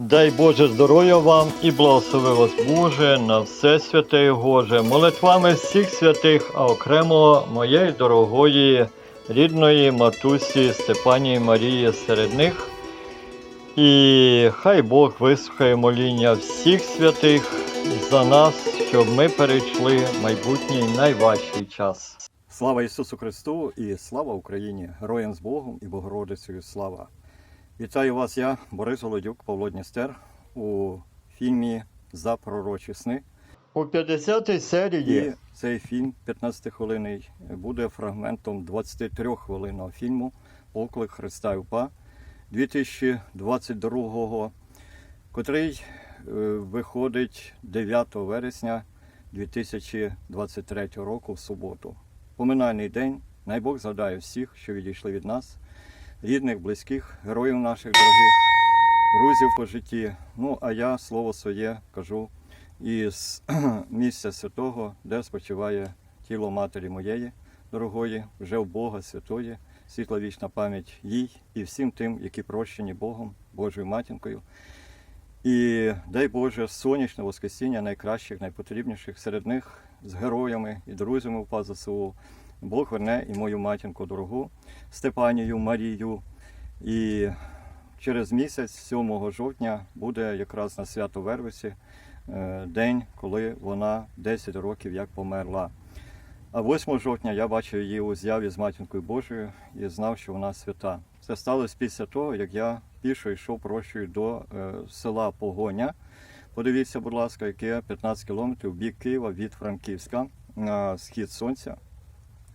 Дай Боже здоров'я вам і благослови вас Боже на все святе і Боже, молитвами всіх святих, а окремо моєї дорогої рідної матусі Степанії Марії серед них. І хай Бог вислухає моління всіх святих за нас, щоб ми перейшли майбутній найважчий час. Слава Ісусу Христу і слава Україні! Героям з Богом і Богородицею слава! Вітаю вас, я, Борис Голодюк, Павло Дністер у фільмі За пророчі сни. У 50-й І серії цей фільм 15-хвилинний буде фрагментом 23-хвилинного фільму Оклик Христа і УПА 2022 котрий е, виходить 9 вересня 2023 року в суботу. Поминальний день. Най Бог згадає всіх, що відійшли від нас, рідних, близьких, героїв наших дорогих, друзів по житті. Ну, а я слово своє кажу із місця святого, де спочиває тіло матері моєї дорогої, вже в Бога святої, світла вічна пам'ять їй і всім тим, які прощені Богом, Божою матінкою. І дай Боже сонячне воскресіння найкращих, найпотрібніших серед них з героями і друзями УПА ЗСУ. Бог верне і мою матінку дорогу Степанію Марію. І через місяць, 7 жовтня, буде якраз на свято Вервиці е, день, коли вона 10 років як померла. А 8 жовтня я бачив її у з'яві з матінкою Божою і знав, що вона свята. Це сталося після того, як я пішо йшов прощою до е, села Погоня. Подивіться, будь ласка, яке 15 кілометрів бік Києва від Франківська на схід сонця.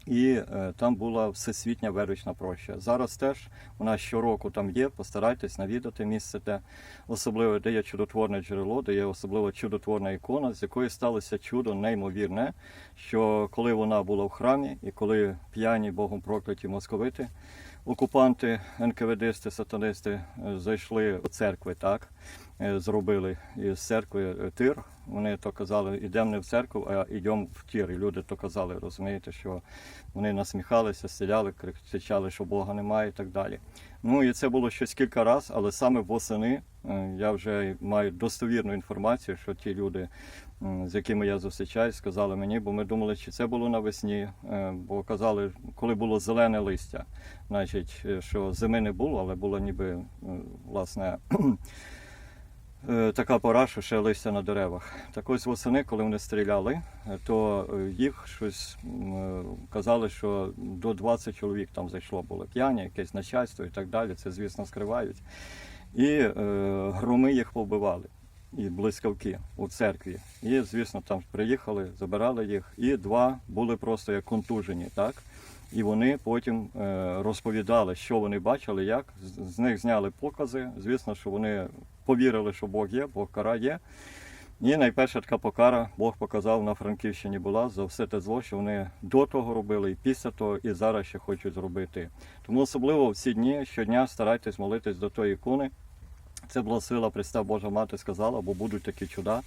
І е, там була всесвітня вервична проща. Зараз теж вона щороку там є. Постарайтесь навідати місце, де особливо де є чудотворне джерело, де є особливо чудотворна ікона, з якої сталося чудо неймовірне, що коли вона була в храмі, і коли п'яні Богом прокляті московити, окупанти, НКВДисти, сатанисти е, зайшли до церкви, так зробили із церкви е, тир. Вони то казали, йдемо не в церкву, а йдемо в тір. І люди то казали, розумієте, що вони насміхалися, стріляли, кричали, що Бога немає і так далі. Ну і це було щось кілька разів, але саме восени е, я вже маю достовірну інформацію, що ті люди, з якими я зустрічаюсь, сказали мені, бо ми думали, чи це було навесні, е, бо казали, коли було зелене листя, значить, е, що зими не було, але було ніби е, власне. Е, Така пора, що ще листя на деревах. Так ось восени, коли вони стріляли, е, то е, їх щось казали, що до 20 чоловік там зайшло було п'яні, якесь начальство і так далі. Це, звісно, скривають. І е, громи їх побивали, і блискавки у церкві. І, звісно, там приїхали, забирали їх, і два були просто як контужені, так? І вони потім розповідали, що вони бачили, як з них зняли покази. Звісно, що вони повірили, що Бог є, Бог кара є. І найперша така покара Бог показав на Франківщині була за все те зло, що вони до того робили, і після того, і зараз ще хочуть зробити. Тому особливо в ці дні щодня старайтесь молитись до тої ікони. Це була сила Христа Божа Мати сказала, бо будуть такі чуда,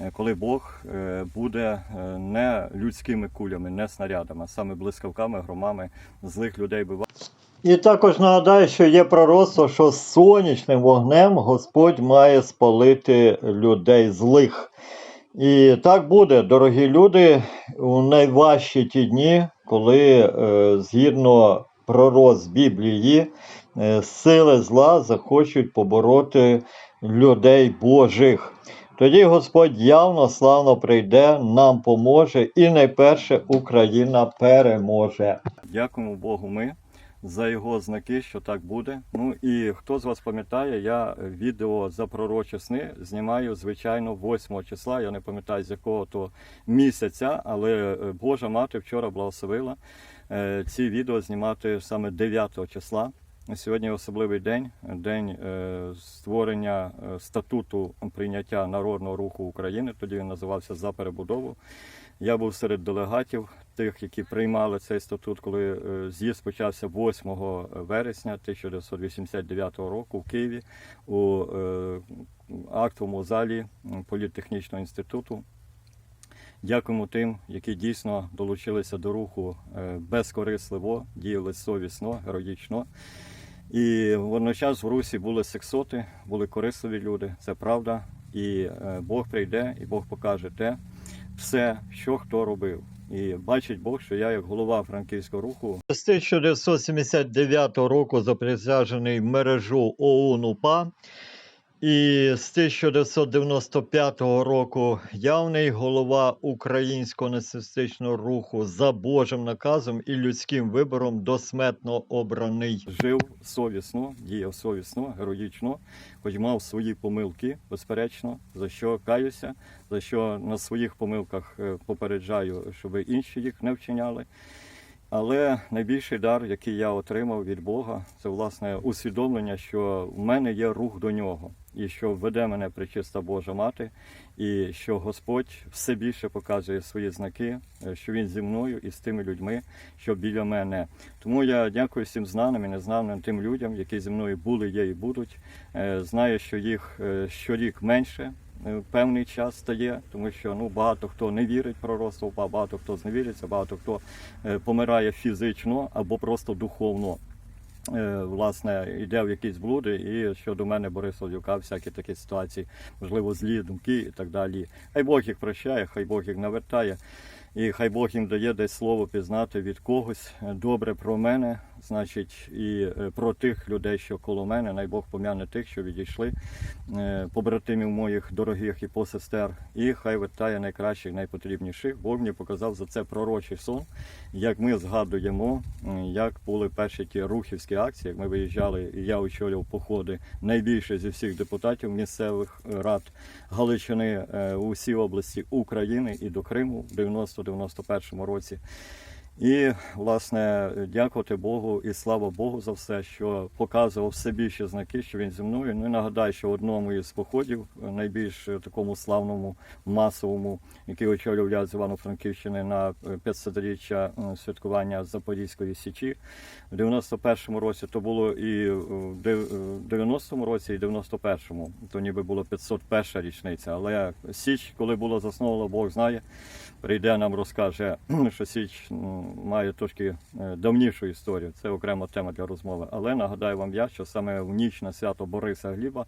е, коли Бог е, буде е, не людськими кулями, не снарядами, а саме блискавками, громами злих людей биває. І також нагадаю, що є пророцтво, що сонячним вогнем Господь має спалити людей злих. І так буде, дорогі люди, у найважчі ті дні, коли е, згідно пророцтв Біблії, е, сили зла захочуть побороти людей Божих. Тоді Господь явно славно прийде, нам поможе, і найперше Україна переможе. Дякуємо Богу ми за його знаки, що так буде. Ну і хто з вас пам'ятає, я відео за пророчі сни знімаю, звичайно, 8 числа. Я не пам'ятаю з якого то місяця, але е, Божа мати вчора благословила е, ці відео знімати саме 9 числа. Сьогодні особливий день, день е, створення статуту прийняття народного руху України. Тоді він називався за перебудову. Я був серед делегатів, тих, які приймали цей статут, коли е, з'їзд почався 8 вересня 1989 року в Києві у е, актовому залі політехнічного інституту. Дякуємо тим, які дійсно долучилися до руху е, безкорисливо, діяли совісно, героїчно. І водночас в Русі були сексоти, були корисливі люди, це правда. І е, Бог прийде, і Бог покаже те, все, що хто робив. І бачить Бог, що я, як голова франківського руху, З 1979 року заприсяжений в мережу ОУН УПА. І з 1995 року явний голова українського націоналістичного руху за Божим наказом і людським вибором досмертно обраний. жив совісно, діяв совісно, героїчно, хоч мав свої помилки, безперечно, за що каюся, за що на своїх помилках е, попереджаю, щоб інші їх не вчиняли. Але найбільший дар, який я отримав від Бога, це власне усвідомлення, що в мене є рух до нього, і що веде мене причиста Божа мати, і що Господь все більше показує свої знаки, е, що Він зі мною і з тими людьми, що біля мене. Тому я дякую всім знаним і незнаним тим людям, які зі мною були, є і будуть. Е, Знаю, що їх е, щорік менше. Певний час стає, тому що ну багато хто не вірить пророцтво, ба- багато хто зневіриться, багато хто помирає фізично або просто духовно. Е, Власне, йде в якісь блуди, і щодо мене Бориса Люка, всякі такі ситуації, можливо, злі думки і так далі. Хай Бог їх прощає, хай Бог їх навертає, і хай Бог їм дає десь слово пізнати від когось добре про мене, значить, і е, про тих людей, що коло мене. Най Бог пом'яне тих, що відійшли, е, побратимів моїх дорогих і посестер. І хай вертає найкращих, найпотрібніших. Бог мені показав за це пророчий сон, як ми згадуємо, як були перші ті рухівські акції, як ми виїжджали, і я очолював походи найбільше зі всіх депутатів місцевих е, рад Галичини у всій області України і до Криму в 90-91 році. І, власне, дякувати Богу і слава Богу за все, що показував все більше знаки, що він зі мною. Ну і нагадаю, що в одному із походів, найбільш е, такому славному, масовому, який очолював я з Івано-Франківщини на е, 500-річчя е, святкування Запорізької Січі, в 91-му році то було і в дев- 90-му році, і в 91-му, то ніби було 501 річниця. Але Січ, коли була заснована, Бог знає, прийде нам розкаже, що Січ має трошки е, давнішу історію. Це окрема тема для розмови. Але нагадаю вам я, що саме в ніч на свято Бориса Гліба,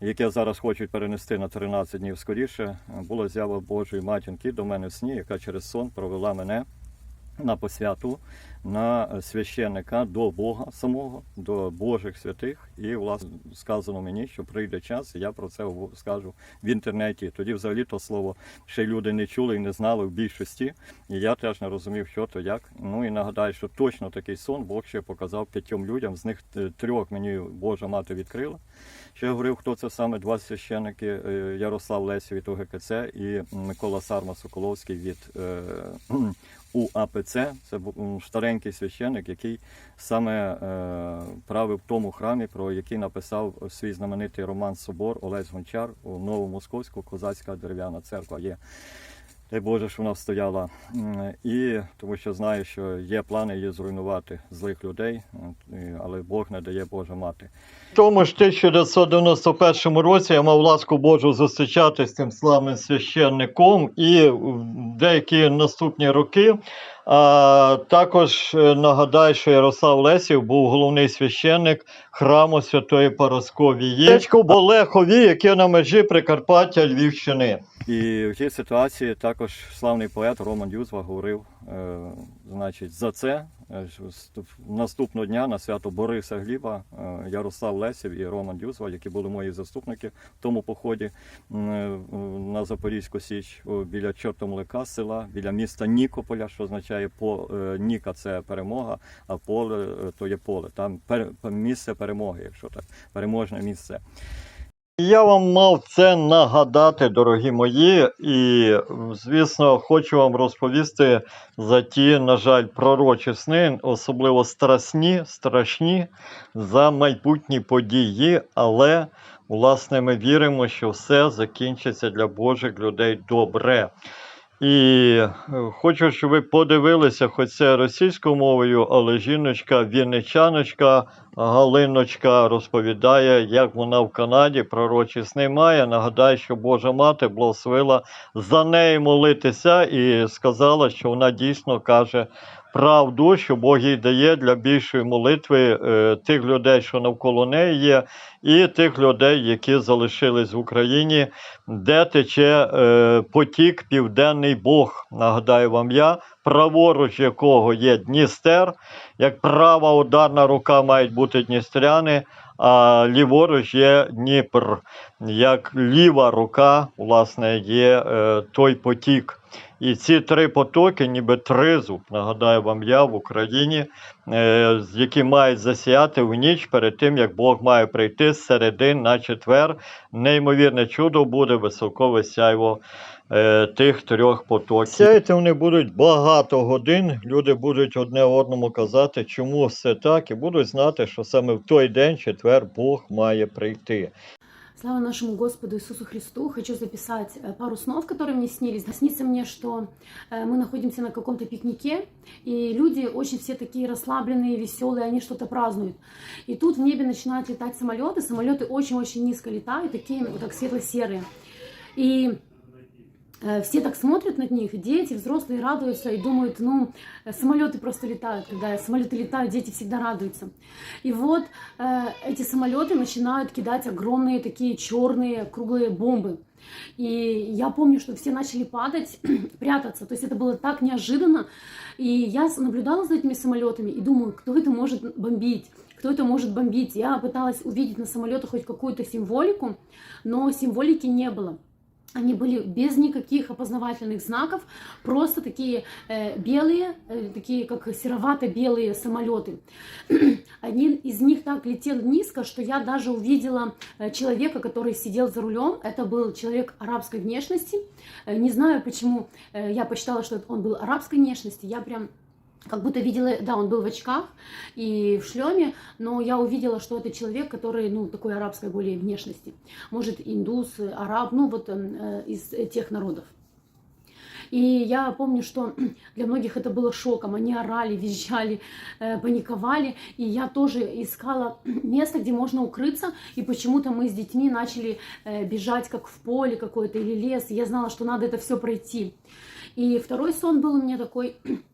яке зараз хочуть перенести на 13 днів скоріше, була з'ява Божої матінки до мене в сні, яка через сон провела мене на посвяту на священника до Бога самого, до Божих святих. І власне сказано мені, що прийде час, і я про це скажу в інтернеті. Тоді взагалі то слово ще люди не чули і не знали в більшості. І я теж не розумів, що то як. Ну і нагадаю, що точно такий сон Бог ще показав п'ятьом людям. З них трьох мені Божа мати відкрила. Ще говорив, хто це саме два священники е, Ярослав Лесів від ОГКЦ і Микола Сарма Соколовський від е, УАПЦ. Це старенький священник, який саме е, правив в тому храмі, про який написав свій знаменитий роман Собор Олесь Гончар у Новомосковську козацька дерев'яна церква є. Дай Боже, що вона стояла. І тому що знаю, що є плани її зруйнувати злих людей, але Бог не дає Божа мати. В тому ж 1991 році я мав ласку Божу зустрічатися з цим славним священником і в деякі наступні роки. А також е, нагадаю, що Ярослав Лесів був головний священник храму Святої Парасковії. Річку Болехові, яке на межі Прикарпаття Львівщини. І в цій ситуації також славний поет Роман Юзва говорив, е, значить, за це наступного дня на свято Бориса Гліба е, Ярослав Лесів і Роман Юзва, які були мої заступники в тому поході е, на Запорізьку Січ біля Чортомлика села, біля міста Нікополя, що означає по е, Ніка це перемога, а поле е, то є поле. Там пер, місце перемоги, якщо так, переможне місце. Я вам мав це нагадати, дорогі мої, і, звісно, хочу вам розповісти за ті, на жаль, пророчі сни, особливо страсні, страшні за майбутні події, але, власне, ми віримо, що все закінчиться для Божих людей добре. І е, хочу, щоб ви подивилися, хоч це російською мовою, але жіночка, вінничаночка, Галиночка розповідає, як вона в Канаді пророчі сни має. Нагадаю, що Божа мати благословила за неї молитися і сказала, що вона дійсно каже правду, що Бог їй дає для більшої молитви е, тих людей, що навколо неї є, і тих людей, які залишились в Україні, де тече е, потік Південний Бог. Нагадаю вам я, праворуч якого є Дністер, як права ударна рука мають бути Дністряни, а ліворуч є Дніпр. Як ліва рука, власне, є е, той потік. І ці три потоки, ніби тризуб, нагадаю вам я в Україні, е, які мають засіяти в ніч перед тим, як Бог має прийти з середи на четвер. Неймовірне чудо буде високове сяйво е, тих трьох потоків. Сяяти вони будуть багато годин. Люди будуть одне одному казати, чому все так, і будуть знати, що саме в той день, четвер, Бог має прийти. Слава нашему Господу Иисусу Христу. Хочу записать э, пару снов, которые мне снились. Снится мне, что э, мы находимся на каком-то пикнике, и люди очень все такие расслабленные, веселые, они что-то празднуют. И тут в небе начинают летать самолеты. Самолеты очень-очень низко летают, такие как светло-серые. И э, все так смотрят на них, дети, взрослые радуются и думают, ну, э, самолеты просто летают. Когда самолеты летают, дети всегда радуются. И вот э, эти самолеты начинают кидать огромные такие черные круглые бомбы. И я помню, что все начали падать, прятаться. То есть это было так неожиданно. И я наблюдала за этими самолетами и думаю, кто это может бомбить? Кто это может бомбить? Я пыталась увидеть на самолетах хоть какую-то символику, но символики не было. Они были без никаких опознавательных знаков, просто такие э, белые, э, такие как серовато-белые самолеты. Один из них так летел низко, что я даже увидела э, человека, который сидел за рулем. Это был человек арабской внешности. Э, Не знаю, почему э, я посчитала, что он был арабской внешности. Я прям как будто видела, да, он был в очках и в шлеме, но я увидела, что это человек, который, ну, такой арабской более внешности. Может, индус, араб, ну, вот э, из тех народов. И я помню, что для многих это было шоком. Они орали, визжали, э, паниковали. И я тоже искала место, где можно укрыться. И почему-то мы с детьми начали э, бежать как в поле какое-то или лес. И я знала, что надо это все пройти. И второй сон был у меня такой.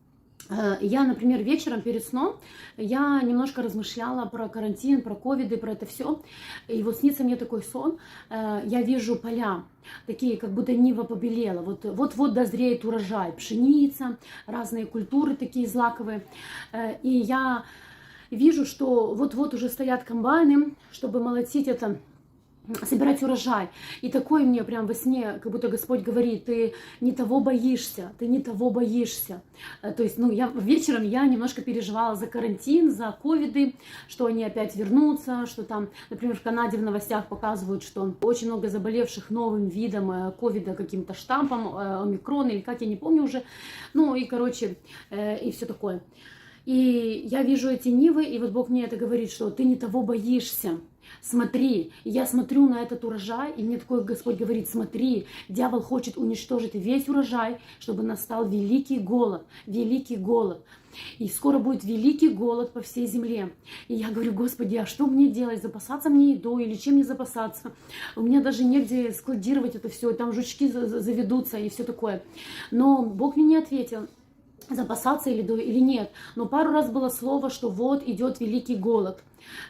Э, Я, например, вечером перед сном я немножко размышляла про карантин, про ковиды, про это все. И вот снится мне такой сон. э, Я вижу поля, такие, как будто нива побелела. Вот, вот-вот дозреет урожай. Пшеница, разные культуры такие злаковые. Э, И я вижу, что вот-вот уже стоят комбайны, чтобы молотить это собирать урожай. И такое мне прям во сне, как будто Господь говорит, ты не того боишься, ты не того боишься. Э, То есть, ну, я вечером я немножко переживала за карантин, за ковиды, что они опять вернутся, что там, например, в Канаде в новостях показывают, что очень много заболевших новым видом э, ковида, каким-то штампом, э, омикрон или как, я не помню уже. Ну, и, короче, э, и все такое. И я вижу эти нивы, и вот Бог мне это говорит, что ты не того боишься. Смотри, я смотрю на этот урожай, и мне такой Господь говорит, смотри, дьявол хочет уничтожить весь урожай, чтобы настал великий голод, великий голод. И скоро будет великий голод по всей земле. И я говорю, Господи, а что мне делать? Запасаться мне едой или чем мне запасаться? У меня даже негде складировать это все, там жучки за- за- заведутся и все такое. Но Бог мне не ответил запасаться или, или нет. Но пару раз было слово, что вот идет великий голод.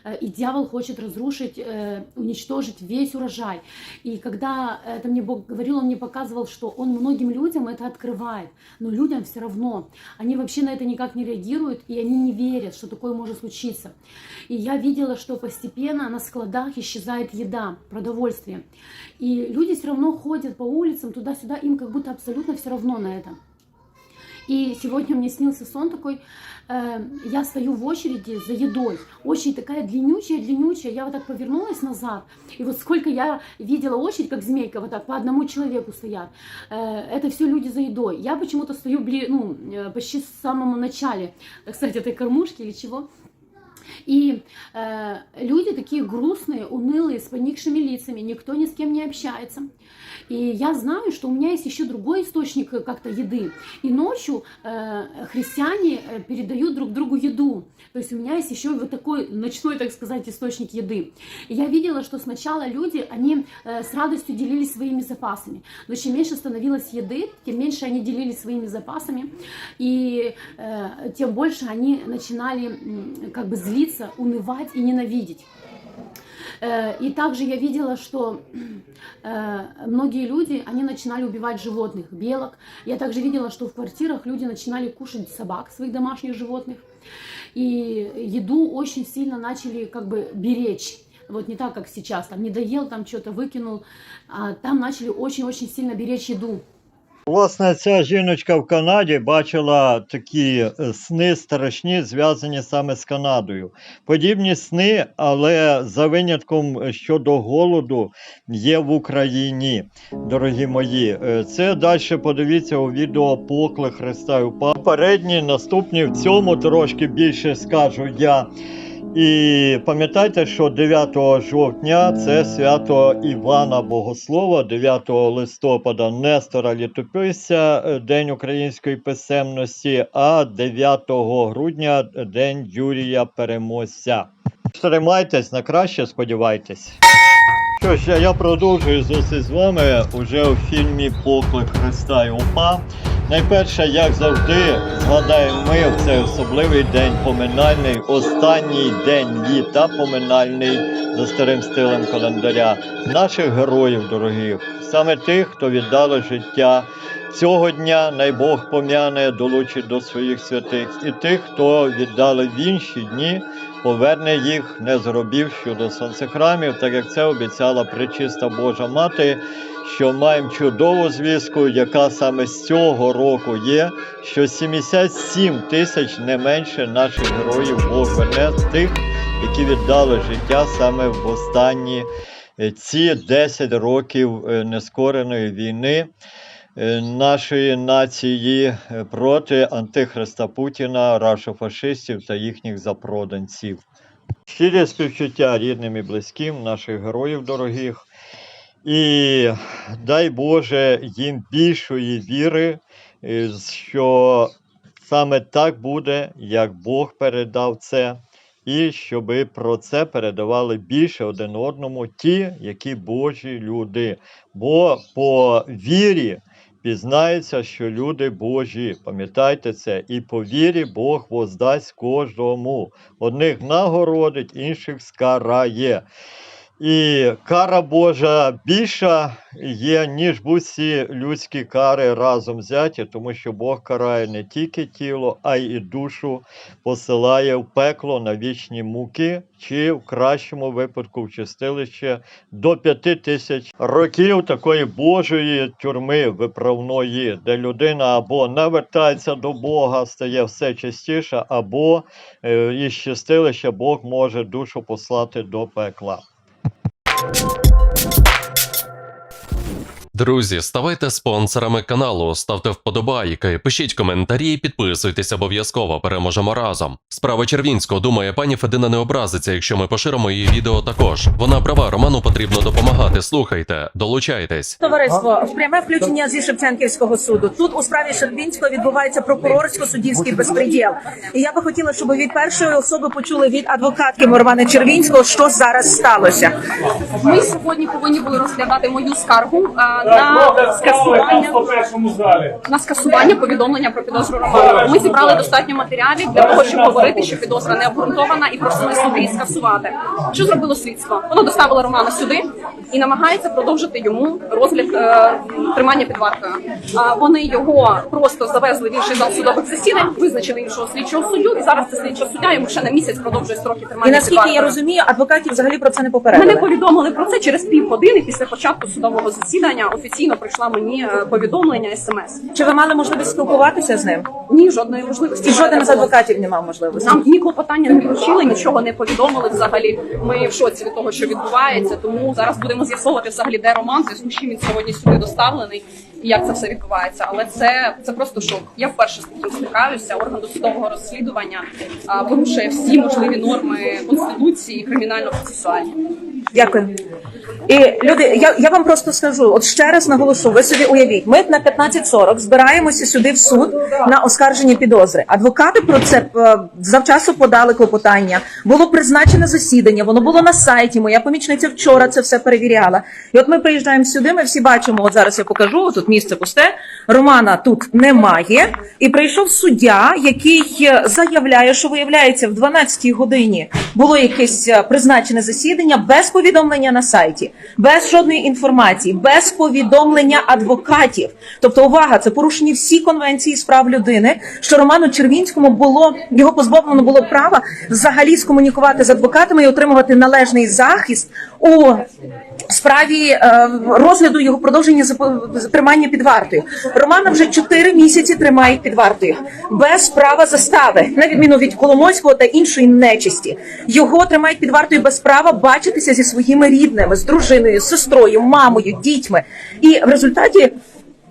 Э, И дьявол хочет разрушить, э, уничтожить весь урожай. И когда это мне Бог говорил, он мне показывал, что он многим людям это открывает. Но людям все равно. Они вообще на это никак не реагируют, и они не верят, что такое может случиться. И я видела, что постепенно на складах исчезает еда, продовольствие. И люди все равно ходят по улицам туда-сюда, им как будто абсолютно все равно на это. И сегодня мне снился сон такой, э, я стою в очереди за едой, очередь такая длиннючая-длиннючая, я вот так повернулась назад, и вот сколько я видела очередь, как змейка, вот так по одному человеку стоят, э, это все люди за едой. Я почему-то стою бли, ну, э, почти в самом начале, так сказать, этой кормушки или чего, И э, люди такие грустные, унылые, с поникшими лицами, никто ни с кем не общается. И я знаю, что у меня есть еще другой источник э, как-то еды. И ночью э, христиане э, передают друг другу еду. То есть у меня есть еще вот такой ночной, так сказать, источник еды. И я видела, что сначала люди, они э, с радостью делились своими запасами. Но чем меньше становилось еды, тем меньше они делились своими запасами. И э, тем больше они начинали м, как бы злиться, унывать и ненавидеть. Э, И также я видела, что э, многие люди, они начинали убивать животных, белок. Я также видела, что в квартирах люди начинали кушать собак, своих домашних животных. И еду очень сильно начали как бы беречь. Вот не так, как сейчас, там не доел, там что-то выкинул, а там начали очень-очень сильно беречь еду. Власне, ця жіночка в Канаді бачила такі е, сни страшні, зв'язані саме з Канадою. Подібні сни, але за винятком е, щодо голоду є в Україні, дорогі мої. Е, Це далі подивіться у відео Покли Христа Попередні, наступні в цьому трошки більше скажу я. І пам'ятайте, що 9 жовтня це свято Івана Богослова, 9 листопада Нестора Літописця, е, День української писемності, а 9 грудня День Юрія Переможця. Тримайтесь на краще, сподівайтесь. Що ж, я продовжую зустріч з вами уже у фільмі Поклик Христа і УПА. Найперше, як завжди, згадаємо ми в цей особливий день поминальний, останній день літа поминальний за старим стилем календаря, наших героїв дорогих, саме тих, хто віддали життя. Цього дня най Бог пом'яне, долучить до своїх святих, і тих, хто віддали в інші дні, поверне їх, не зробивши до сонцехрамів, так як це обіцяла пречиста Божа Мати, що маємо чудову звістку, яка саме з цього року є, що 77 тисяч не менше наших героїв Бог верне тих, які віддали життя саме в останні е, ці 10 років е, нескореної війни нашої нації е, проти антихриста Путіна, рашофашистів та їхніх запроданців. Щирі співчуття рідним і близьким наших героїв дорогих. І дай Боже їм більшої віри, е, що саме так буде, як Бог передав це, і щоби про це передавали більше один одному ті, які Божі люди. Бо по вірі пізнається, що люди Божі. Пам'ятайте це, і по вірі Бог воздасть кожному. Одних нагородить, інших скарає. І кара Божа більша є, ніж будь-ці людські кари разом взяті, тому що Бог карає не тільки тіло, а й душу посилає в пекло на вічні муки, чи в кращому випадку в чистилище до п'яти тисяч років такої Божої тюрми виправної, де людина або не вертається до Бога, стає все частіше, або е, із чистилища Бог може душу послати до пекла. you Друзі, ставайте спонсорами каналу, ставте вподобайки, пишіть коментарі, підписуйтесь обов'язково. Переможемо разом. Справа Червінського думає, пані Федина не образиться, якщо ми поширимо її відео також. Вона права, Роману потрібно допомагати. Слухайте, долучайтесь. Товариство в пряме включення зі Шевченківського суду. Тут у справі Щербінського відбувається прокурорсько-суддівський безпреділ. І я би хотіла, щоб від першої особи почули від адвокатки Морвани Червінського, що зараз сталося. Ми сьогодні повинні були розглядати мою скаргу на скасування в першому залі. на скасування повідомлення про підозру Романова. Ми зібрали достатньо матеріалів для того, щоб говорити, що підозра не обґрунтована і просили суди її скасувати. Що зробило слідство? Воно доставило Романа сюди і намагається продовжити йому розгляд е, тримання під вартою. А вони його просто завезли в інший зал судових засідань, визначили іншого слідчого суддю, і зараз це слідчий суддя йому ще на місяць продовжує строки тримання І наскільки я розумію, адвокатів взагалі про це не Мене повідомили про це через півгодини після початку судового засідання. Офіційно прийшла мені е, повідомлення смс. Чи ви мали можливість спілкуватися з ним? Ні, жодної можливості. І жоден з адвокатів не мав можливості. Нам ні клопотання не вручили, нічого не повідомили взагалі. Ми в шоці від того, що відбувається. Тому зараз будемо будемо з'ясовувати взагалі, де Роман, з чим він сьогодні сюди доставлений і як це все відбувається. Але це, це просто шок. Я вперше з таким стикаюся. Орган досудового розслідування а, порушує всі можливі норми конституції і кримінально-процесуальні. Дякую. І люди, я, я вам просто скажу, от ще раз наголошу, ви собі уявіть, ми на 15.40 збираємося сюди в суд на оскарження підозри. Адвокати про це е, завчасно подали клопотання. Було призначене засідання, воно було на сайті. Моя помічниця вчора це все перевіряла. І от ми приїжджаємо сюди. Ми всі бачимо. От зараз я покажу. Тут місце пусте. Романа тут немає. І прийшов суддя, який е, заявляє, що виявляється в 12-й годині було якесь е, призначене засідання без повідомлення на сайті, без жодної інформації, без повідомлення адвокатів. Тобто, увага, це порушені всі конвенції з прав людини. Що Роману Червінському було його позбавлено було права взагалі скомунікувати з адвокатами і отримувати належний захист у справі е, розгляду його продовження тримання під вартою. Романа вже 4 місяці тримають під вартою без права застави, на відміну від Коломойського та іншої нечисті. Його тримають під вартою без права бачитися зі своїми рідними, з дружиною, з сестрою, мамою, дітьми. І в результаті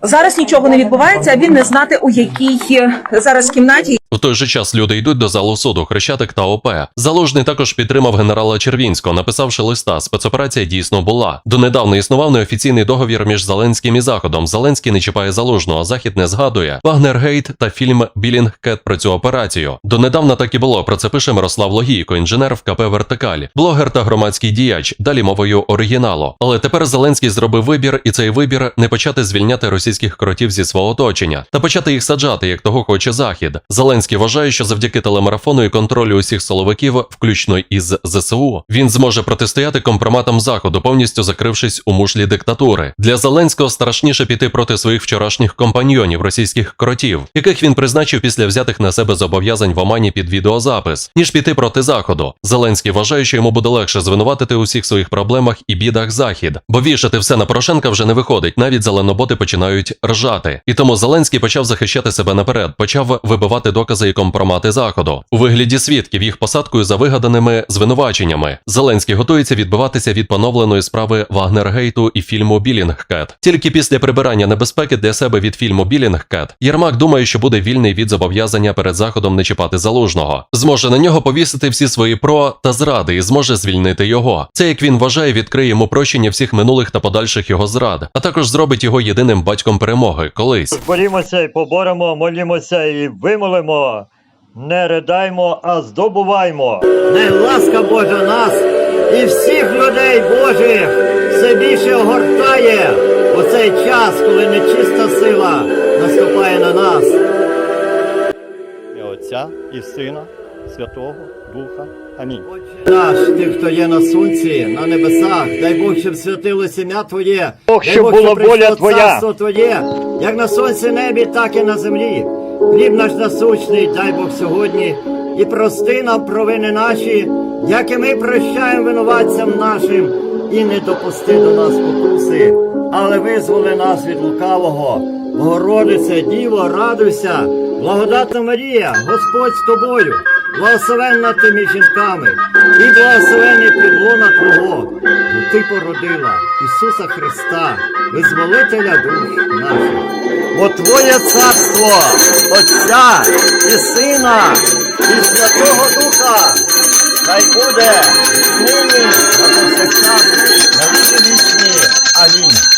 зараз нічого не відбувається. А він не знати у якій е, зараз кімнаті В той же час люди йдуть до залу суду Хрещатик та ОП. Залужний також підтримав генерала Червінського, написавши листа. Спецоперація дійсно була. Донедавна існував неофіційний договір між Зеленським і Заходом. Зеленський не чіпає залужного, а Захід не згадує. Вагнергейт та фільм Білінгкет про цю операцію. Донедавна так і було. Про це пише Мирослав Логійко, інженер в КП Вертикаль, блогер та громадський діяч. Далі мовою оригіналу. Але тепер Зеленський зробив вибір, і цей вибір не почати звільняти російських кротів зі свого оточення та почати їх саджати, як того хоче Захід. Зеленський вважає, що завдяки телемарафону і контролю усіх силовиків, включно із ЗСУ, він зможе протистояти компроматам заходу, повністю закрившись у мушлі диктатури. Для Зеленського страшніше піти проти своїх вчорашніх компаньйонів, російських кротів, яких він призначив після взятих на себе зобов'язань в Омані під відеозапис, ніж піти проти заходу. Зеленський вважає, що йому буде легше звинуватити у всіх своїх проблемах і бідах захід, бо вішати все на Порошенка вже не виходить. Навіть зеленоботи починають ржати. І тому Зеленський почав захищати себе наперед, почав вибивати докази і компромати заходу у вигляді свідків їх посадкою за вигаданими звинуваченнями. Зеленський готується відбиватися від поновленої справи Вагнергейту і фільму Білінгкет. Тільки після прибирання небезпеки для себе від фільму Білінгкет Єрмак думає, що буде вільний від зобов'язання перед заходом не чіпати залужного. Зможе на нього повісити всі свої про та зради і зможе звільнити його. Це як він вважає, відкриє йому прощення всіх минулих та подальших його зрад, а також зробить його єдиним батьком перемоги колись. Борімося і поборемо, молімося і вимолимо. Не ридаймо, а здобуваймо. Не ласка Божа нас і всіх людей Божих все більше огортає у цей час, коли нечиста сила наступає на нас. І Отця і Сина, Святого Духа. Амінь. Наш, ти, хто є на сонці, на небесах, дай Бог, щоб святилося ім'я Твоє. Бог, Дай щоб Бог, була воля Твоя. царство Твоє, як на сонці небі, так і на землі. Хліб наш насущний, дай Бог сьогодні, і прости нам провини наші, як і ми прощаємо винуватцям нашим, і не допусти до нас покуси, але визволи нас від лукавого. Богородице, Діво, радуйся, благодатна Марія, Господь з тобою, благословенна ти між жінками, і благословенне підлона Твого, бо Ти породила Ісуса Христа, визволителя душ наших. Бо Твоє Царство, Отця і Сина, і Святого Духа, хай буде нині, а час, на віки вічні. Амінь.